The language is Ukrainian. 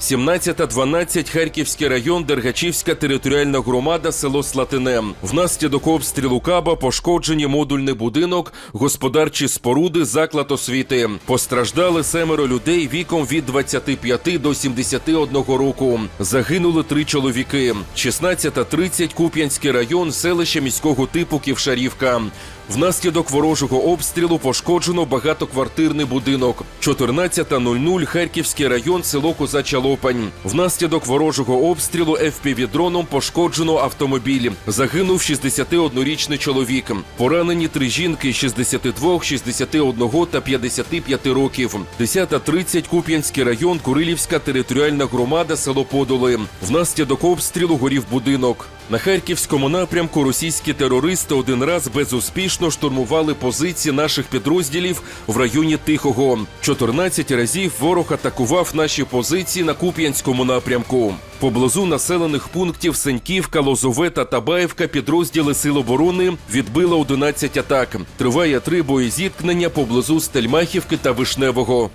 17.12 Харківський район, Дергачівська територіальна громада, село Слатине. Внаслідок обстрілу Каба пошкоджені модульний будинок, господарчі споруди, заклад освіти. Постраждали семеро людей віком від 25 до 71 року. Загинули три чоловіки. 16.30 Куп'янський район, селище міського типу Ківшарівка. Внаслідок ворожого обстрілу пошкоджено багатоквартирний будинок. 14.00 Харківський район, село Козача Лопань. Внаслідок ворожого обстрілу FPV-дроном пошкоджено автомобіль. Загинув 61-річний чоловік. Поранені три жінки 62, 61 та 55 років. 10.30 Куп'янський район, Курилівська територіальна громада, село Подоли. Внаслідок обстрілу горів будинок. На харківському напрямку російські терористи один раз безуспішно штурмували позиції наших підрозділів в районі Тихого. 14 разів ворог атакував наші позиції на Куп'янському напрямку. Поблизу населених пунктів Сеньківка, Лозове та Табаївка підрозділи Сил оборони відбили 11 атак. Триває три боєзіткнення поблизу Стельмахівки та Вишневого.